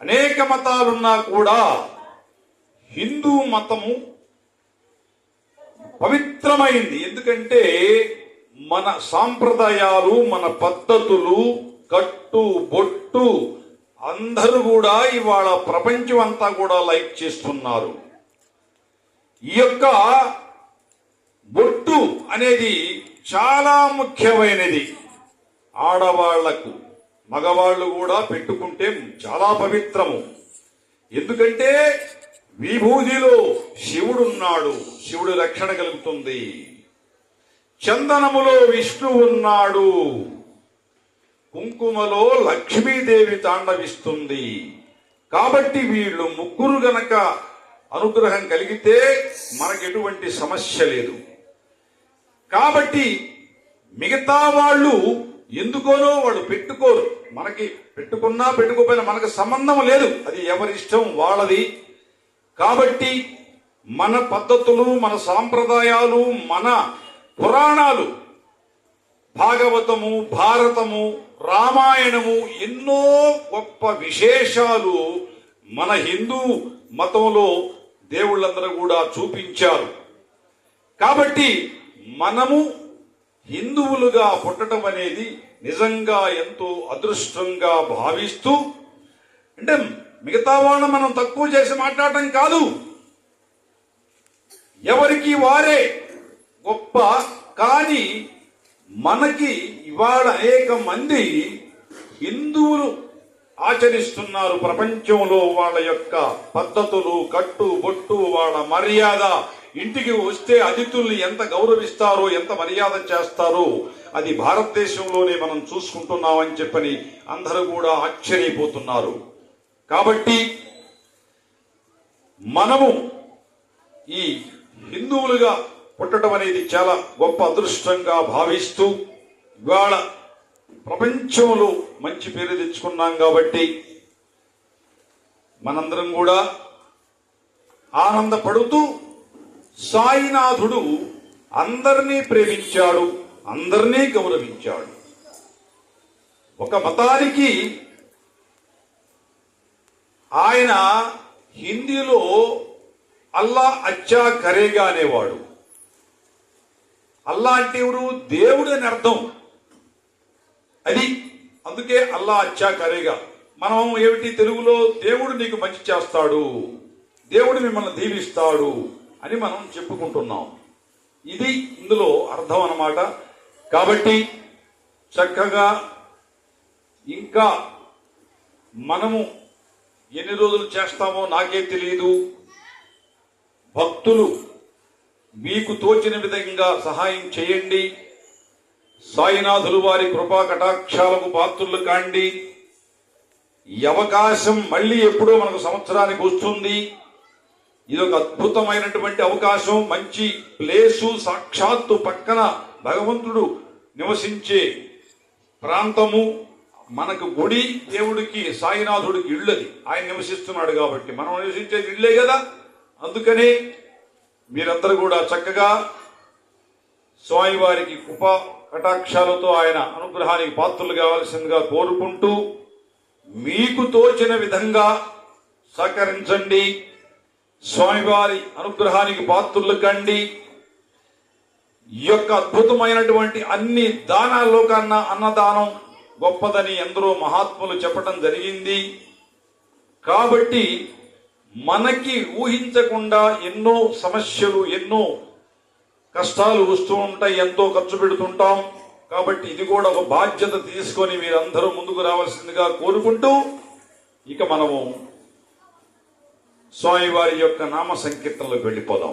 అనేక మతాలున్నా కూడా హిందూ మతము పవిత్రమైంది. ఎందుకంటే మన సాంప్రదాయాలు మన పద్ధతులు కట్టు బొట్టు అందరూ కూడా ఇవాళ ప్రపంచం అంతా కూడా లైక్ చేస్తున్నారు. ఈ యొక్క బొట్టు అనేది చాలా ముఖ్యమైనది ఆడవాళ్ళకు. మగవాళ్ళు కూడా పెట్టుకుంటే చాలా పవిత్రము. ఎందుకంటే విభూతిలో శివుడున్నాడు శివుడు రక్షణ కలుగుతుంది. చందనములో విష్ణు ఉన్నాడు. కుంకుమలో లక్ష్మీదేవి తాండవిస్తుంది. కాబట్టి వీళ్ళు ముగ్గురు గనక అనుగ్రహం కలిగితే మనకెటువంటి సమస్య లేదు. కాబట్టి మిగతా వాళ్ళు ఎందుకోనో వాళ్ళు పెట్టుకోరు. మనకి పెట్టుకున్నా పెట్టుకోపోయినా మనకు సంబంధం లేదు. అది ఎవరి ఇష్టం? వాళ్ళది. కాబట్టి మన పద్ధతులు మన సాంప్రదాయాలు మన పురాణాలు భాగవతము భారతము రామాయణము ఎన్నో గొప్ప విశేషాలు మన హిందూ మతంలో దేవుళ్ళందరూ కూడా చూపించారు. కాబట్టి మనము హిందువులుగా పుట్టడం అనేది నిజంగా ఎంతో అదృష్టంగా భావిస్తూ అంటే మిగతా వాళ్ళని మనం తక్కువ చేసి మాట్లాడటం కాదు. ఎవరికి వారే గొప్ప కానీ మనకి ఇవాళ అనేక మంది హిందువులు ఆచరిస్తున్నారు ప్రపంచంలో వాళ్ళ యొక్క పద్ధతులు కట్టు బొట్టు వాళ్ళ మర్యాద. ఇంటికి వస్తే అతిథుల్ని ఎంత గౌరవిస్తారో ఎంత మర్యాద చేస్తారో అది భారతదేశంలోనే మనం చూసుకుంటున్నామని చెప్పని అందరూ కూడా ఆశ్చర్యపోతున్నారు. కాబట్టి మనము ఈ హిందువులుగా పుట్టడం అనేది చాలా గొప్ప అదృష్టంగా భావిస్తూ ఇవాళ ప్రపంచంలో మంచి పేరు తెచ్చుకున్నాం కాబట్టి మనందరం కూడా ఆనందపడుతూ సాయినాథుడు అందరినీ ప్రేమించాడు అందరినీ గౌరవించాడు. ఒక మతానికి ఆయన హిందీలో అల్లా అచ్చా కరేగా అనేవాడు. అల్లా అంటే ఎవరు? దేవుడు అని అర్థం. అది అందుకే అల్లా అచ్చా కరేగా. మనం ఏమిటి? తెలుగులో దేవుడు నీకు మంచి చేస్తాడు. దేవుడు మిమ్మల్ని దీవిస్తాడు. అని మనం చెప్పుకుంటున్నాం. ఇది ఇందులో అర్థం అన్నమాట కాబట్టి చక్కగా ఇంకా మనము ఎన్ని రోజులు చేస్తామో నాకే తెలియదు భక్తులు మీకు తోచిన విధంగా సహాయం చేయండి. సాయినాథులు వారి కృపా కటాక్షాలకు పాత్రులు కాండి. ఈ అవకాశం మళ్ళీ ఎప్పుడో మనకు సంవత్సరానికి వస్తుంది. ఇది ఒక అద్భుతమైనటువంటి అవకాశం మంచి ప్లేసు సాక్షాత్తు పక్కన భగవంతుడు నివసించే ప్రాంతము. మనకు గుడి దేవుడికి సాయినాథుడికి ఇళ్ళది. ఆయన నివసిస్తున్నాడు కాబట్టి మనం నివసించేది ఇళ్ళే కదా. అందుకనే మీరందరూ కూడా చక్కగా స్వామివారికి కృప కటాక్షాలతో ఆయన అనుగ్రహానికి పాత్రలు కావాల్సిందిగా కోరుకుంటూ మీకు తోచిన విధంగా సహకరించండి. స్వామివారి అనుగ్రహానికి పాత్రులు కండి. ఈ యొక్క అద్భుతమైనటువంటి అన్ని దానాల్లో కన్నా అన్నదానం గొప్పదని ఎందరో మహాత్ములు చెప్పడం జరిగింది. కాబట్టి మనకి ఊహించకుండా ఎన్నో సమస్యలు ఎన్నో కష్టాలు వస్తూ ఉంటాయి ఎంతో ఖర్చు పెడుతుంటాం. కాబట్టి ఇది కూడా ఒక బాధ్యత తీసుకొని మీరందరూ ముందుకు రావాల్సిందిగా కోరుకుంటూ ఇక మనము స్వామివారి యొక్క నామ సంకీర్తనలోకి వెళ్ళిపోదాం.